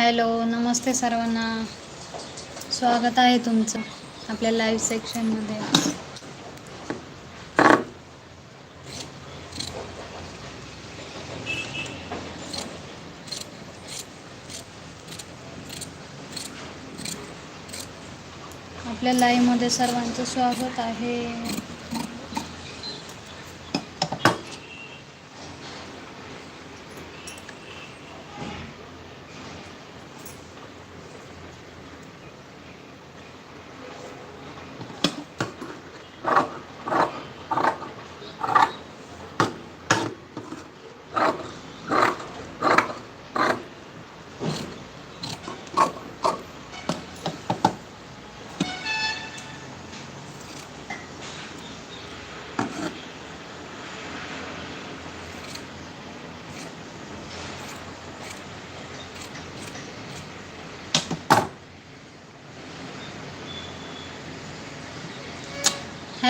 Hello नमस्ते सर्वांना. स्वागत आहे तुमचं आपल्या लाईव्ह सेक्शनमध्ये आपल्या लाईव्हमध्ये सर्वांचं स्वागत आहे.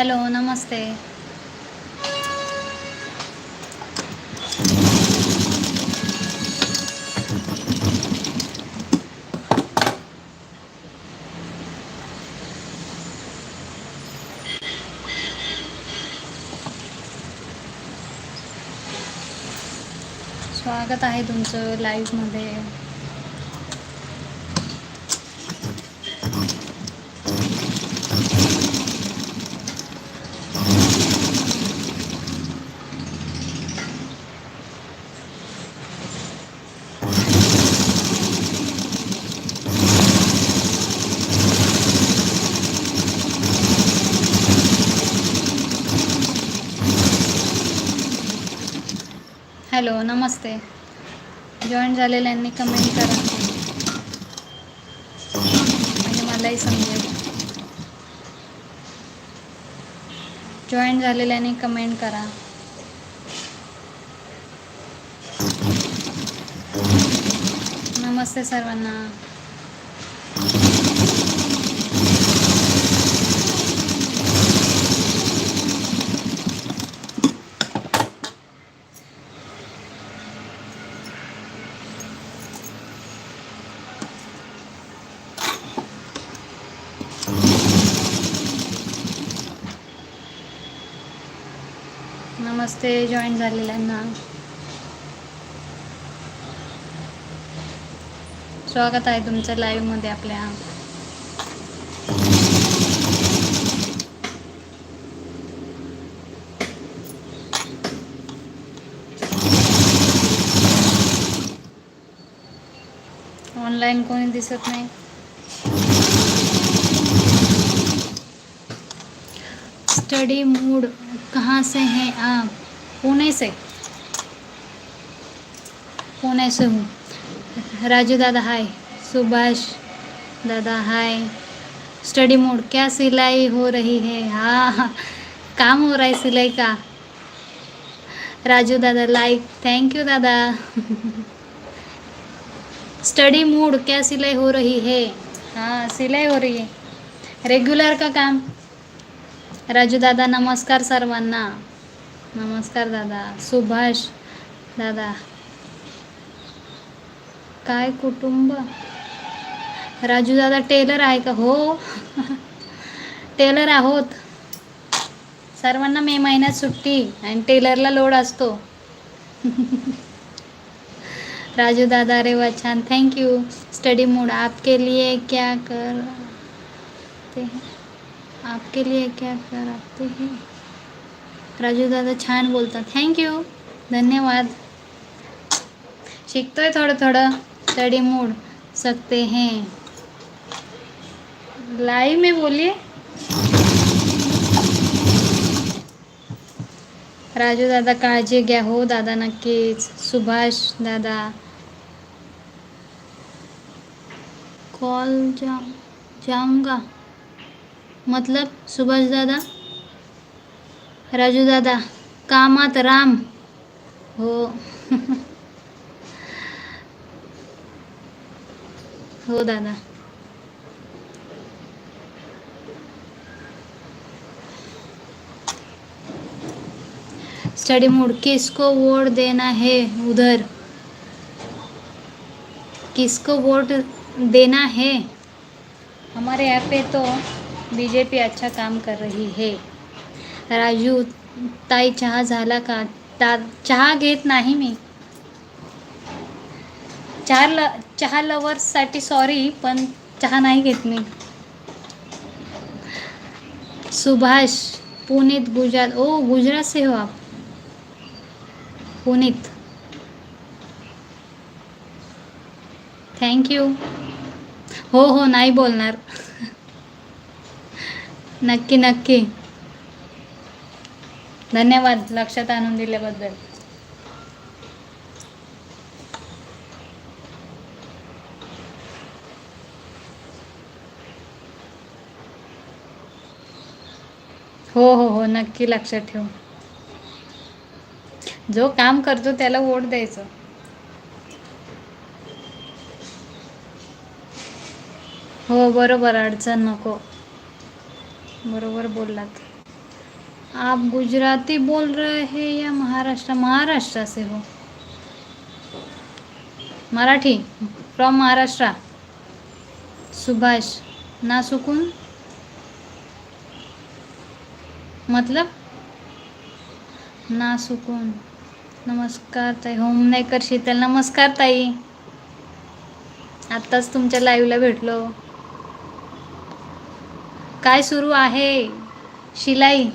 हॅलो नमस्ते. स्वागत आहे तुमचं लाईव्हमध्ये हॅलो नमस्ते. जॉईन झालेल्यांनी कमेंट करा. म्हणजे मलाही समजेल. जॉईन झालेल्यांनी कमेंट करा. नमस्ते सर्वांना. नमस्ते जॉईन झालेल्यांना. स्वागत आहे तुमचं लाईव्हमध्ये आपल्या. ऑनलाईन कोणी दिसत नाही? स्टडी मूड कहाँ से हैं आप? पुणे से। पुणे से हूँ। राजू दादा हाय सुभाष दादा हाय स्टडी मूड, क्या सिलाई हो रही है? हाँ काम हो रहा है सिलाई का। राजू दादा लाइक थैंक यू दादा. स्टडी मूड, क्या सिलाई हो रही है? हाँ सिलाई हो रही है। रेगुलर का काम। राजू दादा नमस्कार सर्वांना. नमस्कार दादा. सुभाष दादा. काय कुटुंब? राजू दादा टेलर आहे का? हो. टेलर आहोत. सर्वांना मे महिन्यात सुट्टी आणि टेलरला लोड असतो. राजू दादा अरे वा छान. थँक्यू स्टडी मूड आपके लिए क्या करते हैं आपके लिए क्या कराते हैं? राजू दादा छान बोलतात. थँक्यू धन्यवाद. शिकतोय थोडं थोडं. स्टडी मूड सकते हैं. लाईव्ह में बोलिए. राजू दादा काळजी घ्या हो. दादा नक्कीच. सुभाष दादा. कॉल जा जाऊंगा मतलब सुभाष दादा? राजू दादा, कामात राम। हो। हो दादा। स्टडी मूड, किसको वोट देना है उधर? किसको वोट देना है? हमारे यहाँ पे तो बीजेपी अच्छा काम कर रही है। राजू ताई चहा झाला का? ता चहा घेत नाही मी. चहा ल चहा लवर्ससाठी सॉरी पण चहा नाही घेत मी. सुभाष पुनीत गुजरात ओ गुजरात से हो आप. पुनीत. थँक्यू हो हो नाही बोलणार. नक्की नक्की. धन्यवाद लक्षात आणून दिल्याबद्दल. हो हो हो नक्की लक्षात ठेवू. जो काम करतो त्याला वोट द्यायचं. हो बरोबर अडचण नको. बरोबर बोललात. आप गुजराती बोल रहे हैं या महाराष्ट्र? महाराष्ट्र से हो। मराठी? फ्रॉम महाराष्ट्र. सुभाष. ना सुकून? मतलब? ना सुकून. नमस्कार ताई. होम नाही कर शीतल नमस्कार ताई. आत्ताच तुमच्या लाईव्हला भेटलो. काय सुरू आहे? शिलाई.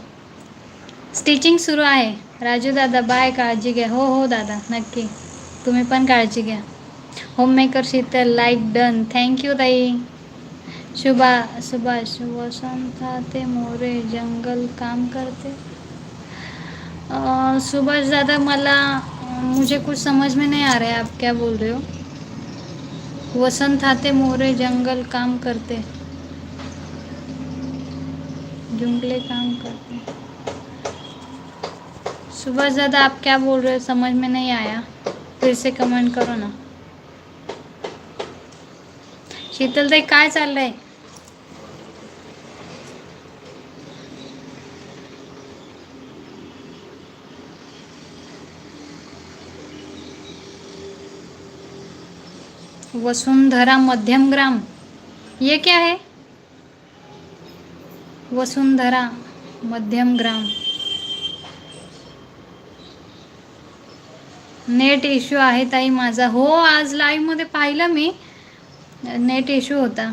स्टिचिंग सुरू आहे. राजू दादा, बाय, काळजी घ्या. हो हो, दादा, नक्की. तुम्ही पण काळजी घ्या. Homemaker Sheetal like done thank you ताई. शुभा, सुभाष, वसंत ते मोरे, जंगल, काम करते. सुभाष दादा, मला मुझे कुछ समझ में नहीं आ रहा है. आप क्या बोल रहे हो? वसंत हाते मोरे, जंगल, काम करते. जुंगले काम करते सुभाष दादा आप क्या बोल रहे हो समझ में नहीं आया। फिर से कमेंट करो ना। शीतल शीतलताई काय चाललंय वसुंधरा मध्यम ग्राम। ये क्या है? वसुंधरा मध्यम ग्राम. नेट इश्यू आहे ताई माझा. हो आज लाईव्हमध्ये पाहिलं मी. नेट इश्यू होता.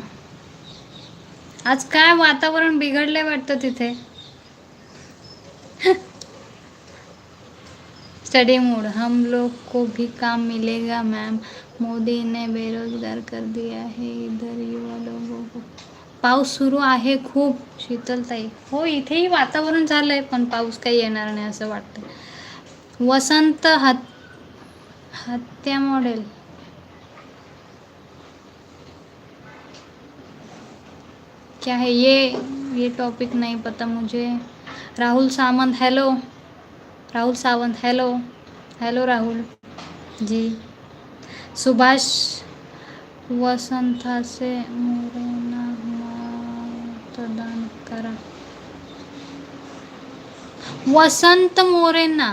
आज काय वातावरण बिघडलंय वाटतं तिथे? स्टडी मूड हम लोग को भी काम मिलेगा मैम मोदी ने बेरोजगार कर दिया है इधर युवा लोगों को. पाऊस सुरू आहे खूप. शीतलताई. हो इथेही वातावरण झालंय पण पाऊस काही येणार नाही असं वाटतं वसंत हत हत्या मॉडेल. क्या है ये? ये टॉपिक नहीं पता मुझे. Rahul Sawant hello Rahul Sawant hello hello Rahul. Ji. Subhash वसंताचे More मतदान करा. वसंत मोरेंना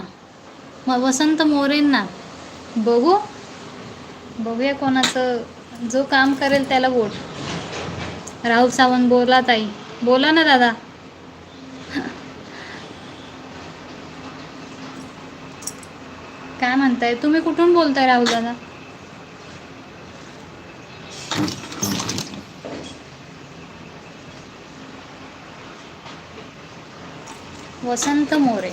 वसंत मोरेंना बघू. बघूया कोणाचं जो काम करेल त्याला वोट राहुल सावंत बोला ताई. बोला ना दादा. काय म्हणताय? तुम्ही कुठून बोलताय राहुल दादा? वसंत मोरे.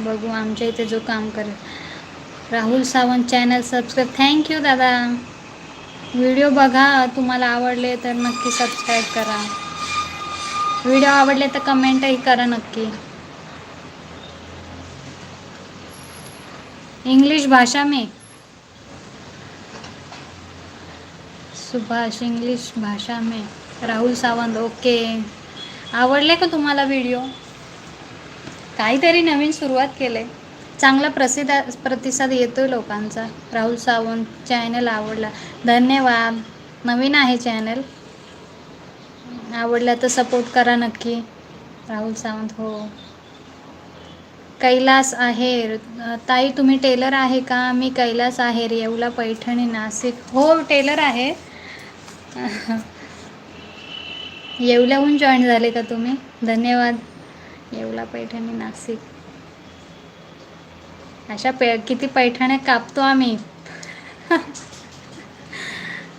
बघू आमच्या इथे जो काम करेल. Rahul Sawant channel subscribe thank you दादा. व्हिडिओ बघा. तुम्हाला आवडले तर नक्की सबस्क्राईब करा. व्हिडिओ आवडले तर कमेंटही करा नक्की. इंग्लिश भाषा में. सुभाष इंग्लिश भाषा में. राहुल सावंत ओके आवडले का तुम्हाला व्हिडिओ काहीतरी नवीन सुरुवात केले. चांगला प्रसिद्ध प्रतिसाद येतो लोकांचा. राहुल सावंत चॅनल आवडला. धन्यवाद. नवीन आहे चॅनल आवडला तर सपोर्ट करा नक्की. राहुल सावंत हो. कैलास आहेर. ताई तुम्ही टेलर आहे का? मी कैलास आहेर येवला पैठणी नाशिक. हो टेलर आहे. येवल्याहून जॉईन झाले का तुम्ही? धन्यवाद. येवला पैठणी नाशिक. अशा पे किती पैठण्या कापतो आम्ही.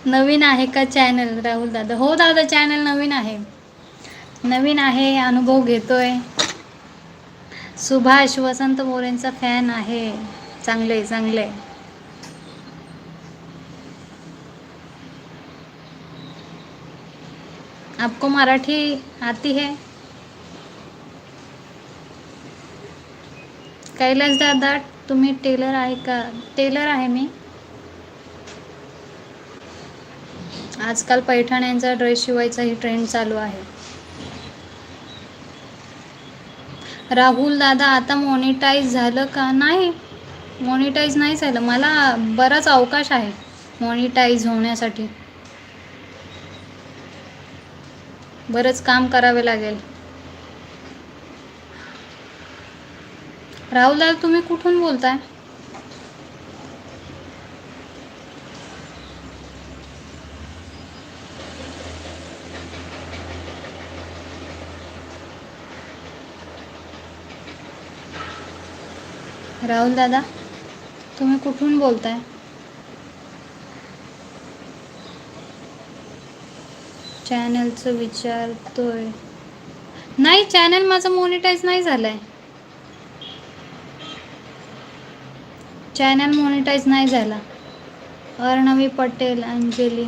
नवीन आहे का चॅनल राहुल दादा? हो दादा चॅनल नवीन आहे. नवीन आहे अनुभव घेतोय. सुभाष वसंत मोरेंचा फॅन आहे. चांगले चांगले आपको मराठी आती है? कैलास दादा तुम्ही टेलर आहे का? टेलर आहे मी. आजकाल पैठण्यांचा ड्रेस शिवायचाही ट्रेंड चालू आहे. राहुल दादा आता मॉनिटाईज झालं का? नाही. मॉनिटाईज नाही झालं. मला बराच अवकाश आहे मॉनिटाईज होण्यासाठी. बरंच काम करावे लागेल. राहुल दादा तुम्ही कुठून बोलताय? राहुल दादा तुम्ही कुठून बोलताय? चॅनलचं विचारतोय. नाही चॅनल माझं मॉनिटाईज नाही झालंय. चॅनल मॉनिटाईज नाही झाला. अर्णवी पटेल अंजली.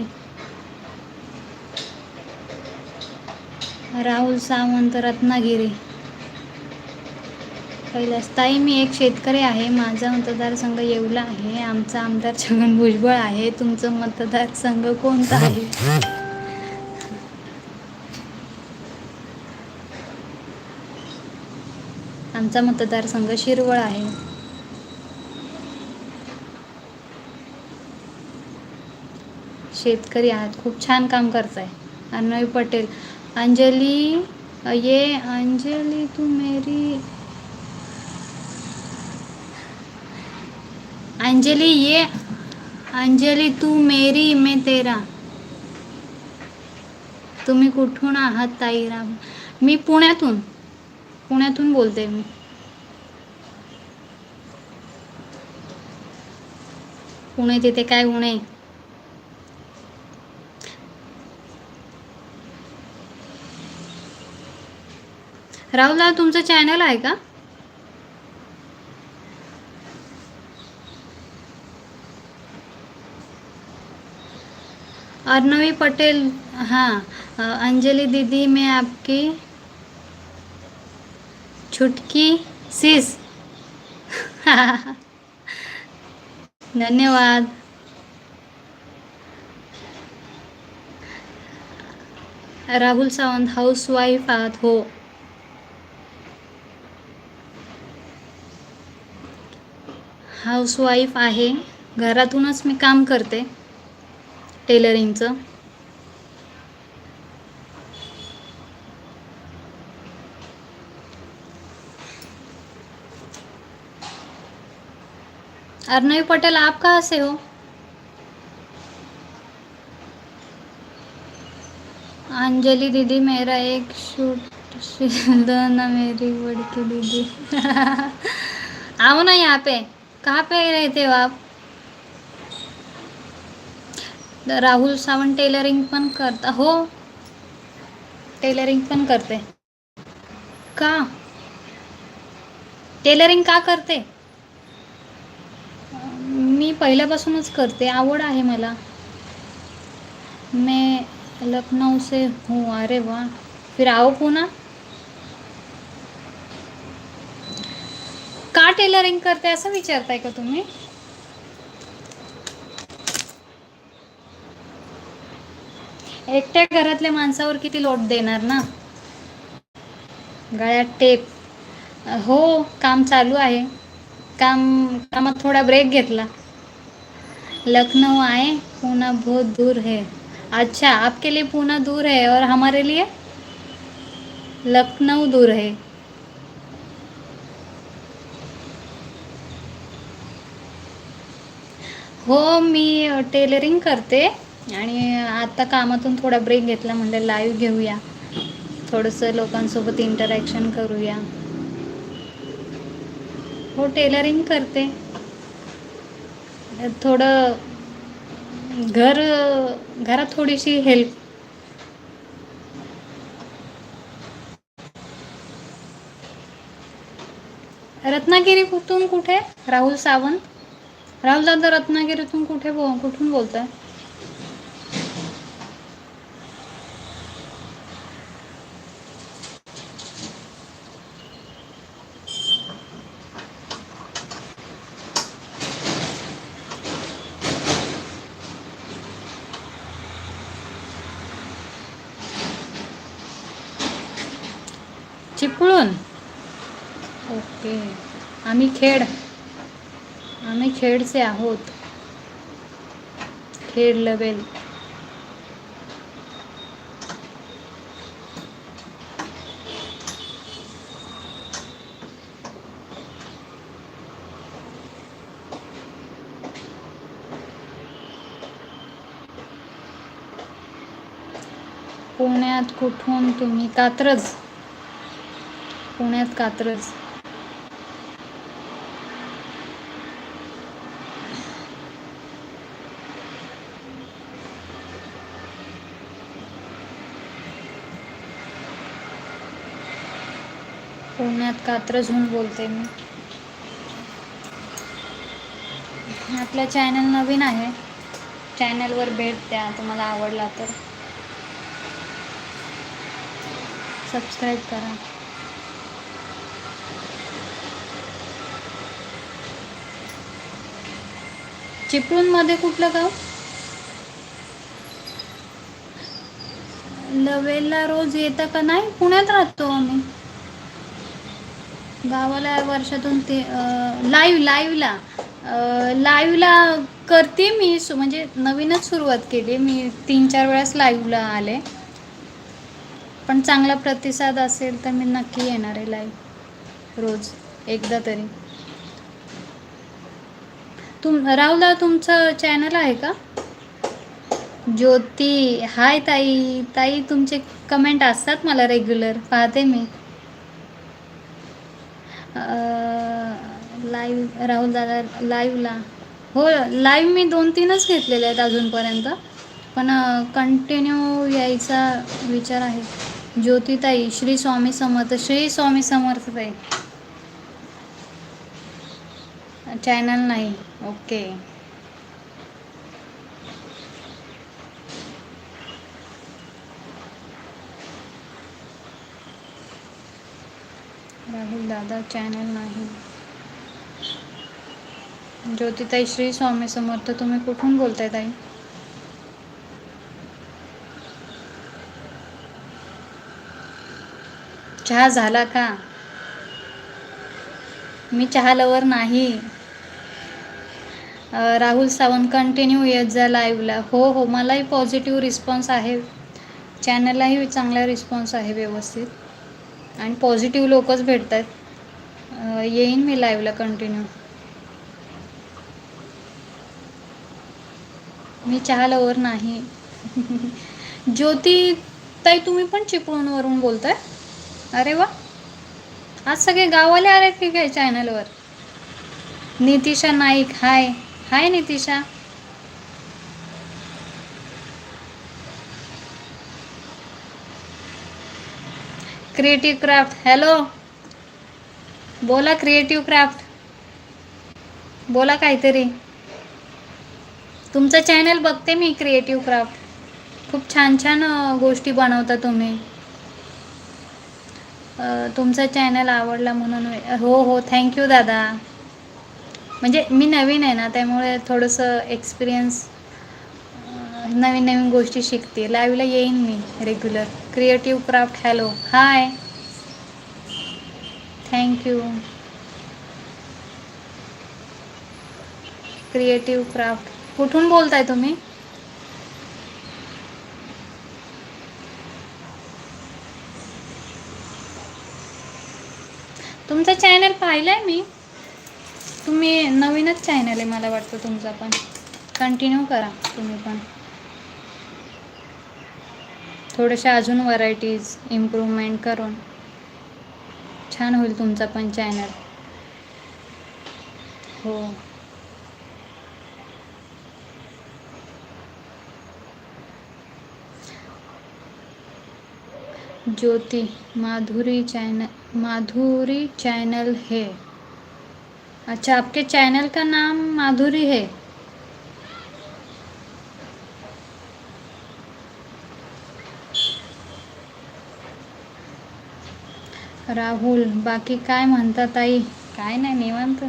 राहुल सावंत रत्नागिरी. कैलास ताई मी एक शेतकरी आहे. माझा मतदारसंघ येवला आहे. आमचा आमदार छगन भुजबळ आहे. तुमचं मतदारसंघ कोणता आहे? आमचा मतदारसंघ शिरवळ आहे. शेतकरी आहात खूप छान काम करताय. अर्णवी पटेल अंजली ये अंजली तू मेरी. अंजली ये अंजली तू मेरी मे तेरा. तुम्ही कुठून आहात ताईराम मी पुण्यातून पुण्यातून बोलते मी. पुणे तिथे? काय उणे राहुलला तुमचं चॅनल आहे का? अर्णवी पटेल हाँ. अंजली अंजलि दीदी मैं आपकी छुटकी सीस धन्यवाद. राहुल सावंत हाऊस वाईफ आहात हो. हाऊसवाईफ आहे. घरातूनच मी काम करते. टेलरिंगचं अर्णवी पटेल आप कहाँ से हो? अंजलि दीदी मेरा एक शूट दो ना मेरी बड़की दीदी। आओ ना यहाँ पे। कहाँ पे रहते हो आप? राहुल सावंत टेलरिंग पण करता हो। टेलरिंग पण करते। का? टेलरिंग का करते? मी पहिल्यापासूनच करते. आवड आहे मला. मैं लखनऊ से हूँ. अरे वाह. फिर आओ पुन्हा का टेलरिंग करते असं विचारताय का तुम्ही? एकट्या घरातल्या माणसावर किती लोट देणार ना? गळ्यात टेप हो काम चालू आहे. काम कामात थोडा ब्रेक घेतला. लखनऊ आए पूना बहुत दूर है। अच्छा आपके लिए पूना दूर है और हमारे लिए? लखनऊ दूर है। हो मी टेलरिंग करते आणि आता कामातून थोडा ब्रेक घेतला म्हणजे लाईव्ह घेऊया. थोडंसं लोकांसोबत इंटरॅक्शन करूया. हो टेलरिंग करते. थोडं घर घरात थोडीशी हेल्प रत्नागिरी कुठून कुठे? राहुल सावंत. राहुल दादा रत्नागिरीतून कुठे बो कुठून बोलताय चिपळूण ओके आम्ही खेड. आम्ही खेडचे आहोत. खेड लवेल पुण्यात कुठून तुम्ही? कात्रज. पुण्यात कात्रज. पुण्यात कात्रजहून बोलते मी. आपलं चॅनल नवीन आहे. चॅनलवर भेट द्या तुम्हाला आवडला तर. सबस्क्राईब करा. चिपळूणमध्ये कुठलं गाव? लवेला रोज येतं का? नाही पुण्यात राहतो आम्ही. गावाला वर्षातून ते लाईव्ह लाईव्हला लाईव्हला करते मी सु म्हणजे नवीनच सुरुवात केली. मी तीन चार वेळेस लाईव्हला आले. पण चांगला प्रतिसाद असेल तर मी नक्की येणार आहे लाईव्ह रोज एकदा तरी. तुम राहुलदा तुमचं चॅनल आहे का? ज्योती हाय ताई. ताई तुमचे कमेंट असतात मला रेग्युलर पाहते मी. लाईव्ह राहुल दादा लाईव्हला हो लाईव्ह मी दोन तीनच घेतलेले आहेत अजूनपर्यंत. पण कंटिन्यू यायचा विचार आहे. ज्योतिताई श्री स्वामी समर्थ श्री स्वामी समर्थ ताई. चॅनल नाही. ओके राहुल दादा चॅनल नाही. ज्योतिताई श्री स्वामी समर्थ तुम्ही कुठून बोलताय ताई? चहा झाला का? मी चहा लवर नाही. राहुल सावंत कंटिन्यू येत जा लाईव्हला हो हो मलाही पॉझिटिव्ह रिस्पॉन्स आहे. चॅनललाही चांगला रिस्पॉन्स आहे व्यवस्थित. आणि पॉझिटिव्ह लोकच भेटत आहेत येईन मी लाईव्हला कंटिन्यू मी चहा लवर नाही. ज्योती ताई तुम्ही पण चिपळूणवरून बोलताय? अरे वा. आज सगळे गाववाले आले की काय चॅनलवर Nitisha Naik hi. Hi Nitisha. Creative craft hello बोला क्रिएटिव्ह क्राफ्ट बोला काहीतरी. तुमचं चॅनल बघते मी क्रिएटिव्ह क्राफ्ट खूप छान छान गोष्टी बनवता तुम्ही. तुमचं तुमचा चॅनल आवडला म्हणून हो हो थँक्यू दादा. म्हणजे मी नवीन आहे ना त्यामुळे थोडंसं एक्सपिरियन्स नवीन नवीन गोष्टी शिकते. लाईव्हला येईन मी regular creative craft hello hi thank you creative craft कुठून बोलताय तुम्ही? तुमचं चॅनल आहे मी. तुम्ही नवीनच चॅनल आहे मला वाटतं तुमचा पण. कंटिन्यू करा तुम्ही पण. थोड्याशा अजून व्हरायटीज इम्प्रूव्हमेंट करून. छान होईल तुमचा पण चॅनल हो. ज्योति माधुरी चैनल माधुरी चैनल है. अच्छा आपके चैनल का नाम माधुरी है? राहुल बाकी काय म्हणता ताई काय नाही निवांत.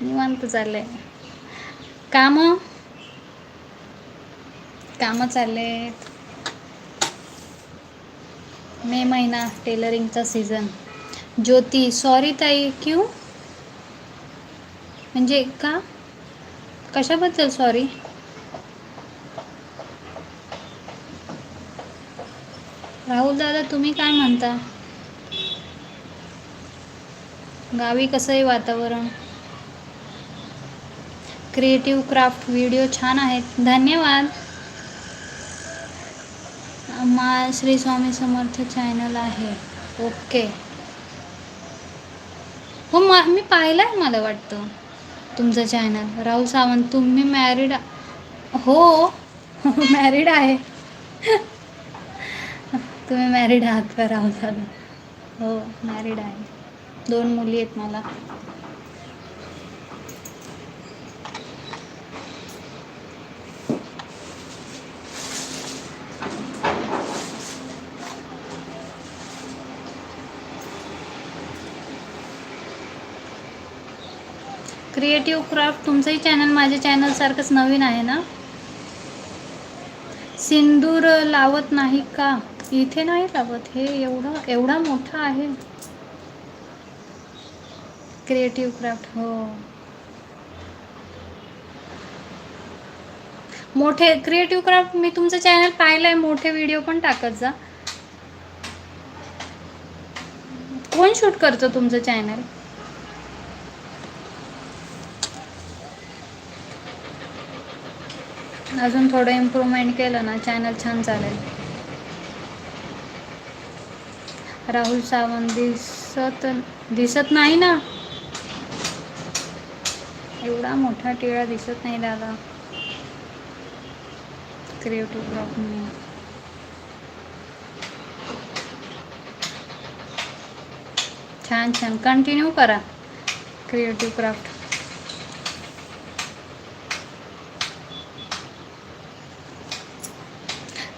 निवांत चाललंय. काम? काम चाललेत. मे महिना टेलरिंगचा सीझन. ज्योती सॉरी ताई क्यू? म्हणजे का? कशाबद्दल सॉरी राहुल दादा तुम्ही काय म्हणता? गावी कसं आहे वातावरण? क्रिएटिव्ह क्राफ्ट व्हिडिओ छान आहेत. धन्यवाद. मा श्री स्वामी समर्थ चॅनल आहे. ओके हो मा मी पाहिलं आहे मला वाटतं तुमचं चॅनल राहुल सावंत तुम्ही मॅरिड हो मॅरिड आहे. तुम्ही मॅरिड आहात का राहुल सावंत? हो मॅरिड आहे. दोन मुली आहेत मला. क्रिएटिव्ह क्राफ्ट तुमचंही चॅनल माझ्या चॅनलसारखंच नवीन आहे ना? सिंदूर लावत नाही का? इथे नाही लावत. हे एवढं एवढा मोठा आहे. क्रिएटिव्ह क्राफ्ट हो. मोठे क्रिएटिव्ह क्राफ्ट मी तुमचं चॅनल पाहिलं आहे मोठे व्हिडिओ पण टाकत जा. कोण शूट करतो तुमचं चॅनल? अजून थोडं इम्प्रूव्हमेंट केलं ना चॅनल छान चालेल. राहुल सावंत दिसत दिसत नाही ना? एवढा मोठा टिळा दिसत नाही दादा. क्रिएटिव्ह ब्लॉग मी छान छान. कंटिन्यू करा. क्रिएटिव्ह क्राफ्ट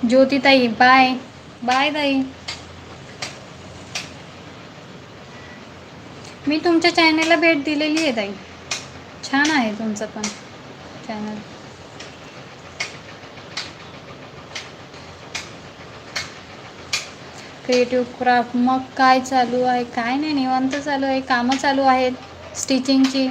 ज्योतिताई बाय बाय ताई. मी तुमच्या चॅनलला भेट दिलेली आहे ताई. छान आहे तुमचं पण चॅनल क्रिएटिव्ह क्राफ्ट मग काय चालू आहे? काय नाही निवांत चालू आहे. कामं चालू आहेत स्टिचिंगची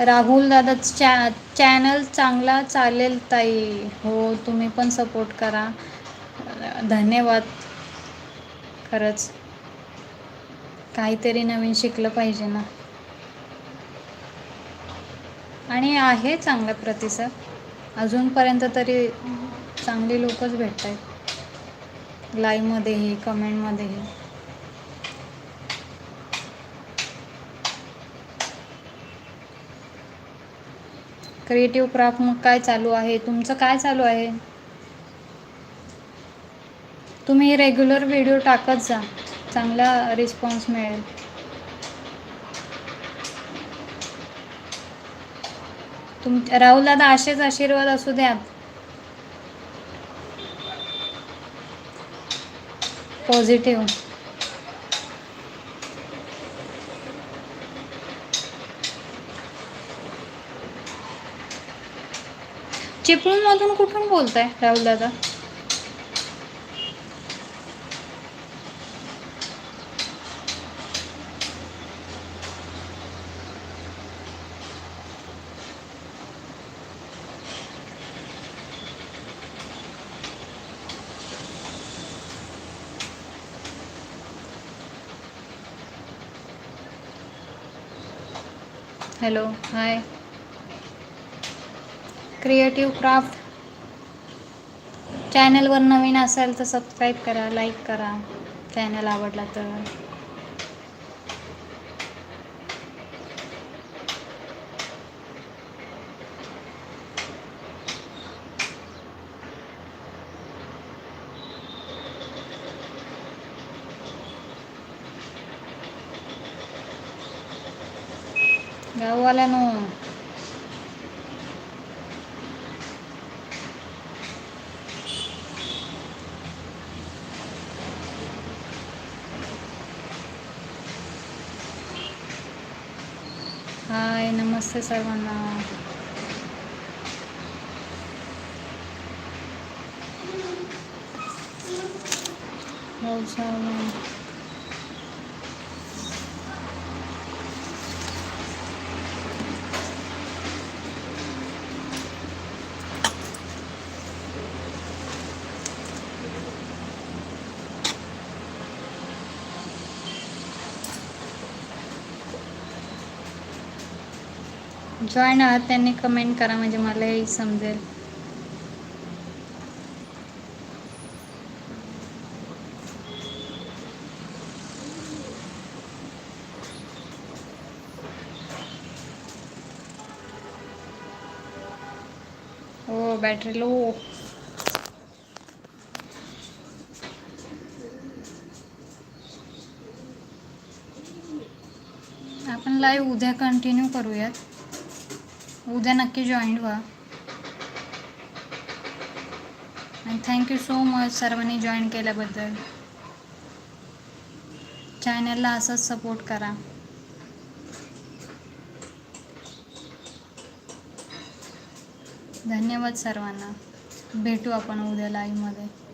राहुल दादा चॅ चॅनल चांगला चालेल ताई. हो तुम्ही पण सपोर्ट करा. धन्यवाद. खरंच. काहीतरी नवीन शिकलं पाहिजे ना. आणि आहे चांगला प्रतिसाद. अजूनपर्यंत तरी चांगली लोकच भेटत आहेत लाईव्हमध्येही कमेंटमध्येही. क्रिएटिव्ह क्राफ्ट मग काय चालू आहे? तुमचं काय चालू आहे? तुम्ही रेग्युलर व्हिडिओ टाकत जा. चांगला रिस्पॉन्स मिळेल. तुम राहुल दादा असेच आशीर्वाद असू द्यात पॉझिटिव्ह चिपळूणमधून कुठून बोलताय राहुल दादा? हॅलो हाय क्रिएटिव्ह क्राफ्ट चॅनलवर नवीन असाल तर सबस्क्राईब करा लाईक करा. चॅनल आवडला तर. गाववाल्यानो हाय नमस्ते सर्वांना हो जॉईन आहात त्यांनी कमेंट करा म्हणजे मलाही समजेल. हो बॅटरी लो आपण लाईव्ह उद्या कंटिन्यू करूयात. उद्या नक्की जॉईन व्हा. आणि थँक्यू सो मच सर्वांनी जॉईन केल्याबद्दल. चॅनलला असंच सपोर्ट करा. धन्यवाद सर्वांना. भेटू आपण उद्या लाईव्हमध्ये